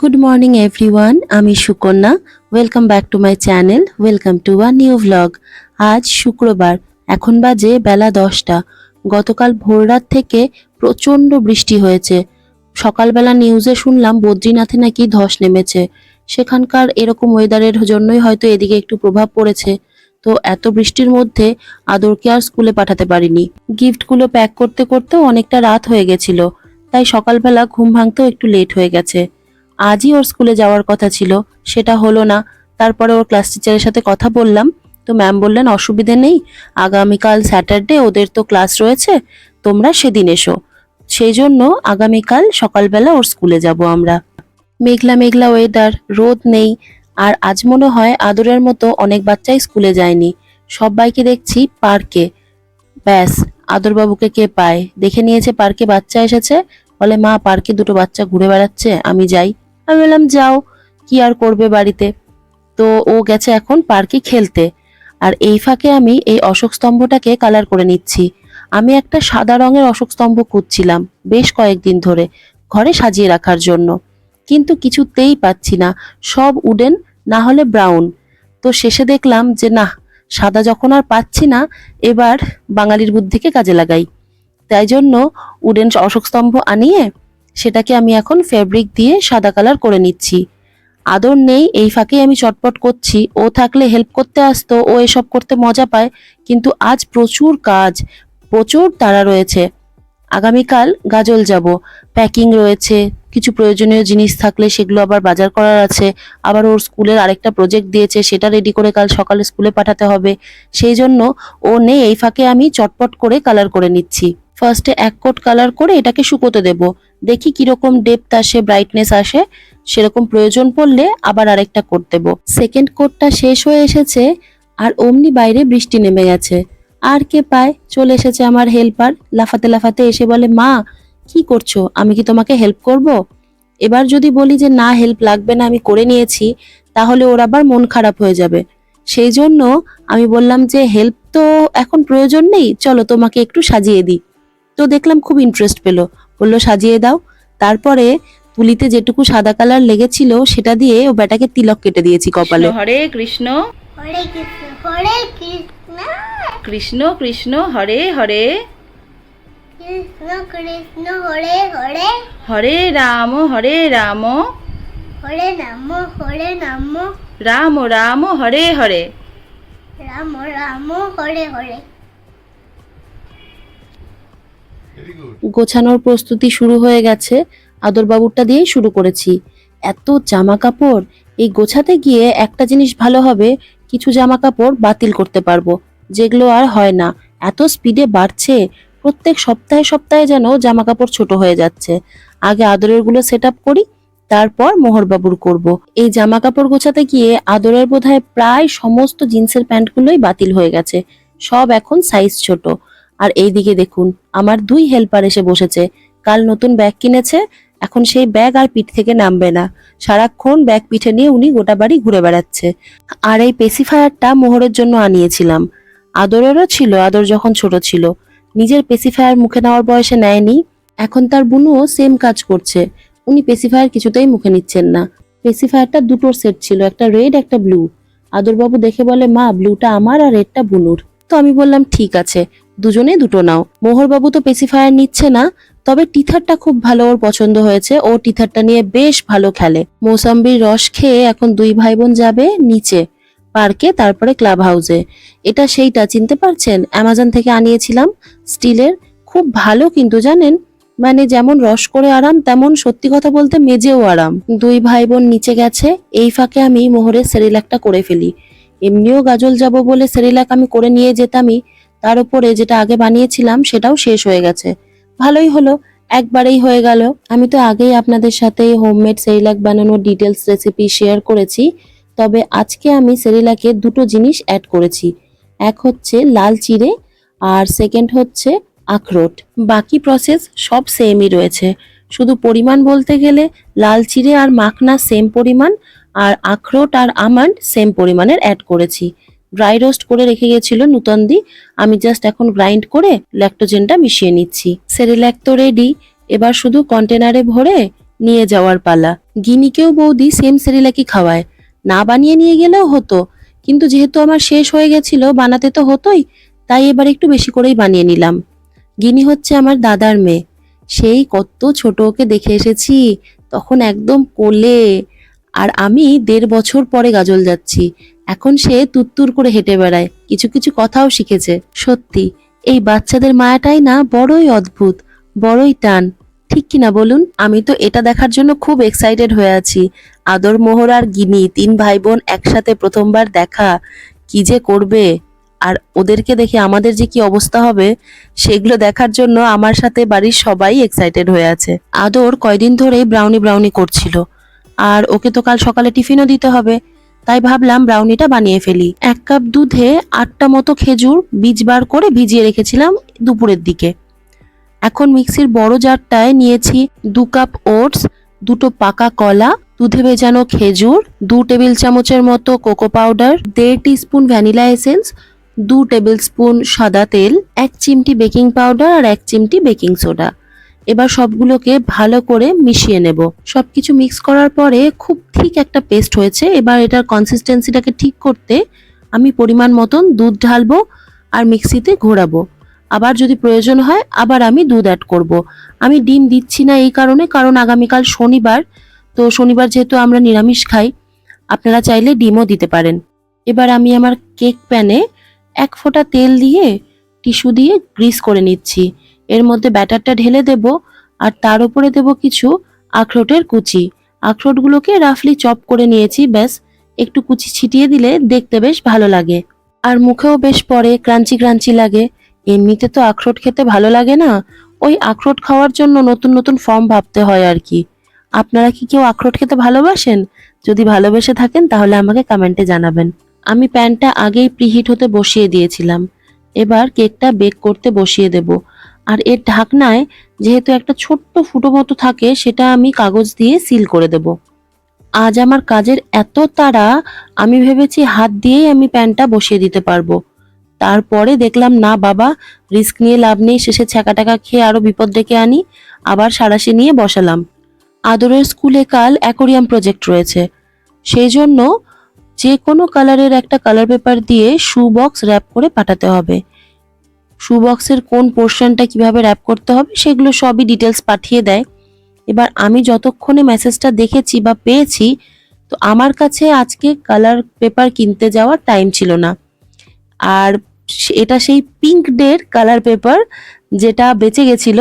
Good morning everyone আমি Sukanya. Welcome back to my channel welcome to a new vlog আজ শুক্রবার, এখন বাজে বেলা দশটা। গতকাল ভোররাত থেকে প্রচণ্ড বৃষ্টি হয়েছে। সকালবেলা নিউজে শুনলাম বদ্রীনাথে নাকি ধস নেমেছে। সেখানকার এরকম ওয়েদারের জন্যই হয়তো এদিকে একটু প্রভাব পড়েছে। তো এত বৃষ্টির মধ্যে আদরকে আর স্কুলে পাঠাতে পারিনি। গিফটগুলো প্যাক করতে করতেও অনেকটা রাত হয়ে গেছিল, তাই সকালবেলা ঘুম ভাঙতেও একটু লেট হয়ে গেছে। আজই ওর স্কুলে যাওয়ার কথা ছিল, সেটা হলো না। তারপরে ওর ক্লাস টিচারের সাথে কথা বললাম, তো ম্যাম বললেন, অসুবিধে নেই, আগামীকাল স্যাটারডে ওদের তো ক্লাস রয়েছে, তোমরা সেদিন এসো। সেই জন্য আগামীকাল সকালবেলা ওর স্কুলে যাব আমরা। মেঘলা মেঘলা ওয়েদার রোদ নেই আর আজ মনে হয় আদরের মতো অনেক বাচ্চাই স্কুলে যায়নি। সবাইকে দেখছি পার্কে। ব্যাস, আদরবাবুকে কে পায়? দেখে নিয়েছে পার্কে বাচ্চা এসেছে। বলে, মা, পার্কে দুটো বাচ্চা ঘুরে বেড়াচ্ছে, আমি যাই। আমি বললাম, যাও, কি আর করবে বাড়িতে? তো ও গেছে এখন পার্কে খেলতে। আর এই ফাঁকে আমি এই অশোক স্তম্ভটাকে কালার করে নিচ্ছি। আমি একটা সাদা রঙের অশোক স্তম্ভ খুঁজছিলাম বেশ কয়েকদিন ধরে, ঘরে সাজিয়ে রাখার জন্য। কিন্তু কিছুতেই পাচ্ছি না। সব উডেন, না হলে ব্রাউন। তো শেষে দেখলাম যে না সাদা যখন আর পাচ্ছি না, এবার বাঙালির বুদ্ধিকে কাজে লাগাই। তাই জন্য উডেন অশোক স্তম্ভ আনিয়ে সেটাকে আমি এখন ফেব্রিক দিয়ে সাদা কালার করে নিচ্ছি। আদর নেই, এই ফাঁকে আমি চটপট করছি। ও থাকলে হেল্প করতে আসতো, ও এসব করতে মজা পায়, কিন্তু আজ প্রচুর কাজ, প্রচুর তাড়া রয়েছে। আগামীকাল গাজল যাব, প্যাকিং রয়েছে কিছু প্রয়োজনীয় জিনিস থাকলে সেগুলো আবার বাজার করার আছে। আবার ওর স্কুলের আরেকটা প্রজেক্ট দিয়েছে, সেটা রেডি করে কাল সকালে স্কুলে পাঠাতে হবে। সেই জন্য ও নেই, এই ফাঁকে আমি চটপট করে কালার করে নিচ্ছি। ফার্স্টে এক কোট কালার করে এটাকে শুকোতে দেব। দেখি কীরকম ডেপথ আসে ব্রাইটনেস আসে। সেরকম প্রয়োজন পড়লে আবার আরেকটা কোট দেব। সেকেন্ড কোটটা শেষ হয়ে এসেছে, আর অমনি বাইরে বৃষ্টি নেমে গেছে। আর কে পায়? চলে এসেছে আমার হেল্পার লাফাতে লাফাতে এসে বলে, মা কি করছ? আমি কি তোমাকে হেল্প করব? এবার যদি বলি যে না হেল্প লাগবে না আমি করে নিয়েছি তাহলে ওর আবার মন খারাপ হয়ে যাবে। সেই জন্য আমি বললাম যে হেল্প তো এখন প্রয়োজন নেই চলো তোমাকে একটু সাজিয়ে দিই। তো দেখলাম খুব ইন্টারেস্ট পেল। বলল সাজিয়ে দাও। তারপরে তুলিতে যেটুকু সাদা কালার লেগেছিল সেটা দিয়ে ও ব্যাটাকে তিলক কেটে দিয়েছি কপালে। হরে কৃষ্ণ হরে কৃষ্ণ। কৃষ্ণ কৃষ্ণ হরে হরে। কৃষ্ণ কৃষ্ণ হরে হরে। হরে রাম হরে রাম। হরে নাম হরে নাম। রাম রাম হরে হরে। রাম রাম হরে হরে। গোছানোর প্রস্তুতি শুরু হয়ে গেছে। আদরবাবুরটা দিয়েই শুরু করেছি। এত জামা কাপড় এই গোছাতে গিয়ে একটা জিনিস ভালো হবে কিছু জামা কাপড় বাতিল করতে পারব যেগুলো আর হয় না। এত স্পিডে বাড়ছে প্রত্যেক সপ্তাহে সপ্তাহে যেন জামা কাপড় ছোট হয়ে যাচ্ছে। আগে আদরেরগুলো সেট আপ করি, তারপর মোহরবাবুর করব। এই জামা কাপড় গোছাতে গিয়ে আদরের বোধহয় প্রায় সমস্ত জিন্সের প্যান্টগুলোই বাতিল হয়ে গেছে। সব এখন সাইজ ছোট। আর এইদিকে দেখুন, আমার দুই হেল্পার এসে বসেছে। কাল নতুন ব্যাগ কিনেছে, এখন সেই ব্যাগ আর পিঠ থেকে নামবে না। সারাক্ষণ ব্যাগ পিঠে নিয়ে উনি গোটা বাড়ি ঘুরে বেড়াচ্ছে। আর এই পেসিফায়ারটা মোহরের জন্য আনিয়েছিলাম। আদরেরও ছিল, আদর যখন ছোট ছিল। নিজের পেসিফায়ার মুখে নেওয়ার বয়সে নেয়নি, এখন তার বুনুও সেম কাজ করছে। উনি পেসিফায়ার কিছুতেই মুখে নিচ্ছেন না। পেসিফায়ারটা দুটোর সেট ছিল, একটা রেড একটা ব্লু আদরবাবু দেখে বলে, মা ব্লুটা আমার আর রেডটা বুনুর। তো আমি বললাম, ঠিক আছে, দুজনে দুটো নাও। মোহরবাবু তো পেসিফায়ার নিচ্ছে না, তবে টিথারটা খুব ভালো ওর পছন্দ হয়েছে। ও টিথারটা নিয়ে বেশ ভালো খেলে। মৌসাম্বির রস খেয়ে এখন দুই ভাই বোন যাবে নিচে। পার্কে, তারপরে ক্লাব হাউসে এটা সেইটা, চিনতে পারছেন? অ্যামাজন থেকে আনিয়েছিলাম স্টিলের। খুব ভালো কিন্তু, জানেন? মানে যেমন রস করে আরাম, তেমন সত্যি কথা বলতে মেজেও আরাম। দুই ভাই বোন নিচে গেছে, এই ফাঁকে আমি মোহরের সেরিলাকটা করে ফেলি। এমনিও গাজল যাব বলে সেরিলাক আমি করে নিয়ে যেতামই, তার উপরে যেটা আগে বানিয়েছিলাম সেটাও শেষ হয়ে গেছে। ভালোই হলো, একবারেই হয়ে গেল। আমি তো আগেই আপনাদের সাথে হোমমেড সেরিলাক বানানোর ডিটেলস রেসিপি শেয়ার করেছি। তবে আজকে আমি সেরিলাকে দুটো জিনিস অ্যাড করেছি। এক হচ্ছে লাল চিড়ে, আর সেকেন্ড হচ্ছে আখরোট। বাকি প্রসেস সব সেমই রয়েছে। শুধু পরিমাণ বলতে গেলে লাল চিড়ে আর মাখনা সেম পরিমাণ, আর আখরোট আর আমান্ড সেম পরিমাণের অ্যাড করেছি। ড্রাই রোস্ট করে রেখে গেছিল নূতন দি আমি জাস্ট এখন গ্রাইন্ড করে ল্যাক্টোজেনটা মিশিয়ে নিচ্ছি। সেরেল্যাক তো রেডি এবার শুধু কন্টেনারে ভরে নিয়ে যাওয়ার পালা। গিনিকেও বৌদি সেম সেরেলাকি খাওয়ায়। না বানিয়ে নিয়ে গেলেও হতো। কিন্তু যেহেতু আমার শেষ হয়ে গেছিল, বানাতে তো হতোই, তাই এবার একটু বেশি করেই বানিয়ে নিলাম। গিনি হচ্ছে আমার দাদার মেয়ে। সেই কত ছোট ওকে দেখে এসেছি, তখন একদম কোলে। আর আমি দেড় বছর পরে গাজল যাচ্ছি। এখন সে তুত্তুর করে হেঁটে বেড়ায়, কিছু কিছু কথাও শিখেছে। সত্যি, এই বাচ্চাদের মায়াটাই না বড়ই অদ্ভুত, বড়ই টান। ঠিক কিনা বলুন? আমি তো এটা দেখার জন্য খুব এক্সাইটেড হয়ে আছি। আদর মোহর আর গিনি, তিন ভাই বোন একসাথে প্রথমবার দেখা। কি যে করবে? আর ওদেরকে দেখে আমাদের যে কি অবস্থা হবে, সেগুলো দেখার জন্য আমার সাথে বাড়ির সবাই এক্সাইটেড হয়ে আছে। আদর কয়দিন ধরেই ব্রাউনি ব্রাউনি করছিল। আর ওকে তো কাল সকালে টিফিনও দিতে হবে। তাই ভাবলাম ব্রাউনিটা বানিয়ে ফেলি। এক কাপ দুধে আটটা মতো খেজুর বীজ বার করে ভিজিয়ে রেখেছিলাম দুপুরের দিকে। এখন মিক্সির বড় জারটায় নিয়েছি দু কাপ ওটস, দুটো পাকা কলা, দুধে ভেজানো খেজুর, দু টেবিল চামচের মতো কোকো পাউডার, দেড় টিস্পুন ভ্যানিলা এসেন্স, দু টেবিল স্পুন সাদা তেল, এক চিমটি বেকিং পাউডার আর এক চিমটি বেকিং সোডা। এবার সবগুলোকে ভালো করে মিশিয়ে নেব। সবকিছু মিক্স করার পরে খুব ঠিক একটা পেস্ট হয়েছে। এবার এটার কনসিস্টেন্সিটাকে ঠিক করতে আমি পরিমাণ মতন দুধ ঢালবো আর মিক্সিতে ঘোরাবো। আবার যদি প্রয়োজন হয়, আবার আমি দুধ অ্যাড করব। আমি ডিম দিচ্ছি না এই কারণে, কারণ আগামীকাল শনিবার। তো শনিবার যেহেতু আমরা নিরামিষ খাই, আপনারা চাইলে ডিমও দিতে পারেন। এবার আমি আমার কেক প্যানে এক ফোঁটা তেল দিয়ে টিস্যু দিয়ে গ্রিস করে নিচ্ছি। এর মধ্যে ব্যাটারটা ঢেলে দেব, আর তার উপরে দেব কিছু আখরোটের কুচি। আখরোটগুলোকে রাফলি চপ করে নিয়েছি, ব্যাস। একটু কুচি ছিটিয়ে দিলে দেখতে বেশ ভালো লাগে। আর মুখেও বেশ পরে, ক্রাঞ্চি ক্রাঞ্চি লাগে। এমনিতে তো আখরোট খেতে ভালো লাগে না। ওই আখরোট খাওয়ার জন্য নতুন নতুন ফর্ম ভাবতে হয় আর কি। আপনারা কি কেউ আখরোট খেতে ভালোবাসেন? যদি ভালোবেসে থাকেন তাহলে আমাকে কমেন্টে জানাবেন। আমি প্যানটা আগেই প্রিহিট হতে বসিয়ে দিয়েছিলাম। এবার কেকটা বেক করতে বসিয়ে দেব। আর এর ঢাকনায় যেহেতু একটা ছোট্ট ফুটো মতো থাকে, সেটা আমি কাগজ দিয়ে সিল করে দেব। আজ আমার কাজের এত তাড়া, আমি ভেবেছি হাত দিয়েই আমি প্যানটা বসিয়ে দিতে পারব। তারপরে দেখলাম, না বাবা, রিস্ক নিয়ে লাভ নেই, শেষে ছ্যাঁকা টাকা খেয়ে আরও বিপদ ডেকে আনি, আবার সারাশি নিয়ে বসালাম। আদরের স্কুলে কাল অ্যাকোরিয়াম প্রজেক্ট রয়েছে। সেই জন্য যে কোনো কালারের একটা কালার পেপার দিয়ে শু বক্স র্যাপ করে পাঠাতে হবে। শু বক্সের কোন পোর্শনটা কীভাবে র্যাপ করতে হবে, সেগুলো সবই ডিটেলস পাঠিয়ে দেয়। এবার আমি যতক্ষণে মেসেজটা দেখেছি বা পেয়েছি, তো আমার কাছে আজকে কালার পেপার কিনতে যাওয়ার টাইম ছিল না। আর এটা সেই পিঙ্ক ডের কালার পেপার যেটা বেঁচে গেছিল।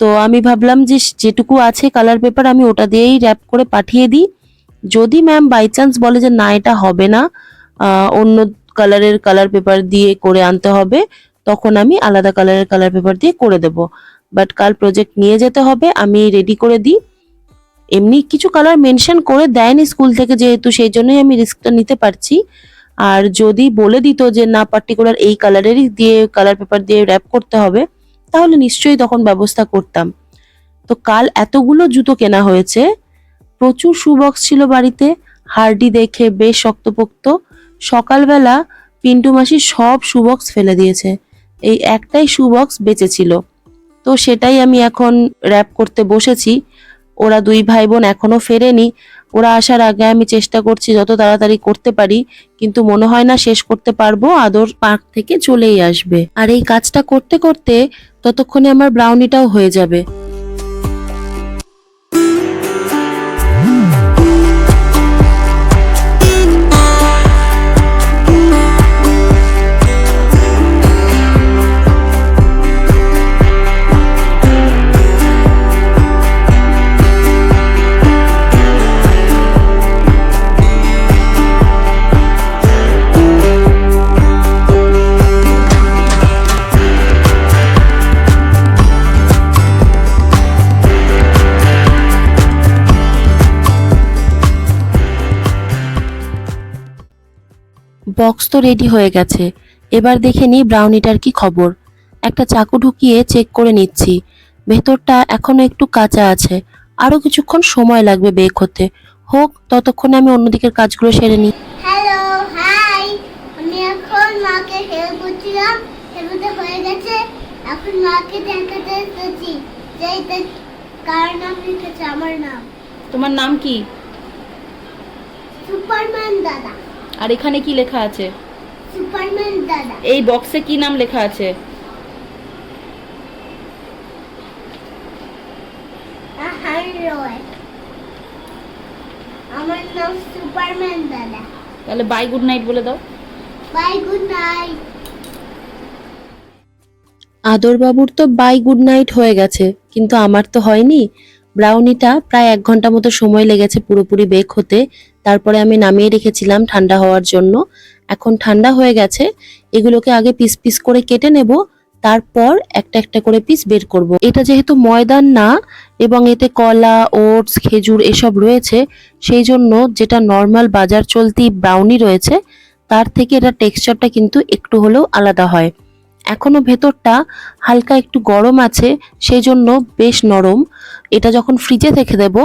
তো আমি ভাবলাম যে যেটুকু আছে কালার পেপার আমি ওটা দিয়েই র্যাপ করে পাঠিয়ে দিই। যদি ম্যাম বাই চান্স বলে যে না, এটা হবে না অন্য কালারের কালার পেপার দিয়ে করে আনতে হবে, তখন আমি আলাদা কালারের কালার পেপার দিয়ে করে দেব। বাট কাল প্রজেক্ট নিয়ে যেতে হবে, আমি রেডি করে দিই। এমনি কিছু কালার মেনশন করে দেয়নি স্কুল থেকে যেহেতু, সেই জন্যই আমি রিস্কটা নিতে পারছি। আর যদি বলে দিত যে, না পার্টিকুলার এই কালারেরই দিয়ে কালার পেপার দিয়ে র্যাপ করতে হবে, তাহলে নিশ্চয়ই তখন ব্যবস্থা করতাম। তো কাল এতগুলো জুতো কেনা হয়েছে। প্রচুর শু বক্স ছিল বাড়িতে। হার্ডি দেখে বেশ শক্তপোক্ত। সকালবেলা পিন্টু মাসি সব শু বক্স ফেলে দিয়েছে। এই একটাই শু বক্স বেঁচে ছিল তো সেটাই আমি এখন র্যাপ করতে বসেছি। ওরা দুই ভাই বোন এখনও ফেরেনি। ওরা আসার আগে আমি চেষ্টা করছি যত তাড়াতাড়ি করতে পারি, কিন্তু মনে হয় না শেষ করতে পারব, আদর পার্ক থেকে চলেই আসবে। আর এই কাজটা করতে করতে ততক্ষণে আমার ব্রাউনিটাও হয়ে যাবে। বক্স তো রেডি হয়ে গেছে। এবার দেখে নিই ব্রাউনিটার কি খবর। একটা চাকু ঢুকিয়ে চেক করে নিচ্ছি। ভেতরটা এখনও একটু কাঁচা আছে। আরও কিছুক্ষণ সময় লাগবে বেক হতে। হোক ততক্ষণে আমি অন্যদিকের কাজগুলো সেরে নিই। তোমার নাম কি? সুপারম্যান দাদা। আর এখানে কি লেখা আছে? সুপারম্যান দাদা। এই বক্সে কি নাম লেখা আছে? আমার নাম সুপারম্যান দাদা। তাহলে বাই গুড নাইট বলে দাও। Bye good night. আদরবাবুর তো বাই গুড নাইট হয়ে গেছে কিন্তু আমার তো হয়নি। ব্রাউনিটা প্রায় এক ঘণ্টা মতো সময় লেগেছে পুরোপুরি বেক হতে। তারপরে আমি নামিয়ে রেখেছিলাম ঠান্ডা হওয়ার জন্য। এখন ঠান্ডা হয়ে গেছে। এগুলোকে আগে পিস পিস করে কেটে নেব। তারপর একটা একটা করে পিস বের করব। এটা যেহেতু ময়দান না, এবং এতে কলা, ওটস, খেজুর এসব রয়েছে, সেই জন্য যেটা নর্মাল বাজার চলতি ব্রাউনি রয়েছে, তার থেকে এটা টেক্সচারটা কিন্তু একটু হলেও আলাদা হয়। এখনও ভেতরটা হালকা একটু গরম আছে সেই জন্য বেশ নরম। এটা যখন ফ্রিজে রেখে দেব,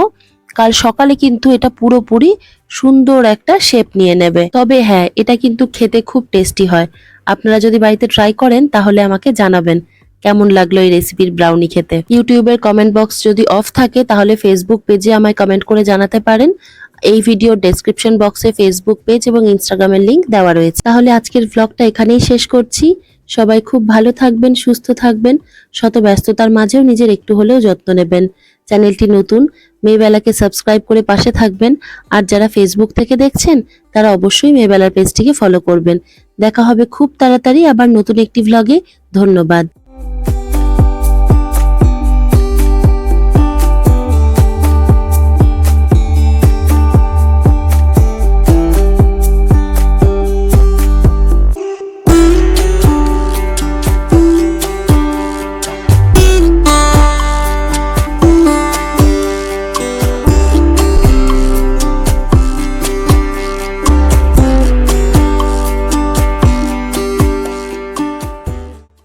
কাল সকালে কিন্তু এটা পুরোপুরি সুন্দর একটা শেপ নিয়ে নেবে। তবে হ্যাঁ এটা কিন্তু খেতে খুব টেস্টি হয়। আপনারা যদি বাড়িতে ট্রাই করেন, তাহলে আমাকে জানাবেন কেমন লাগল এই রেসিপির ব্রাউনি খেতে। ইউটিউবের কমেন্ট বক্স যদি অফ থাকে, তাহলে ফেসবুক পেজে আমায় কমেন্ট করে জানাতে পারেন। এই ভিডিও ডেসক্রিপশন বক্সে ফেসবুক পেজ এবং ইনস্টাগ্রামের লিংক দেওয়া রয়েছে। তাহলে আজকের ব্লগটা এখানেই শেষ করছি। সবাই খুব ভালো থাকবেন, সুস্থ থাকবেন, শত ব্যস্ততার মাঝেও নিজের একটু হলেও যত্ন নেবেন। চ্যানেলটি নতুন, মেয়েবেলাকে সাবস্ক্রাইব করে পাশে থাকবেন। আর যারা ফেসবুক থেকে দেখছেন, তারা অবশ্যই মেয়েবেলার পেজটিকে ফলো করবেন। দেখা হবে খুব তাড়াতাড়ি আবার নতুন একটি ভ্লগে ধন্যবাদ।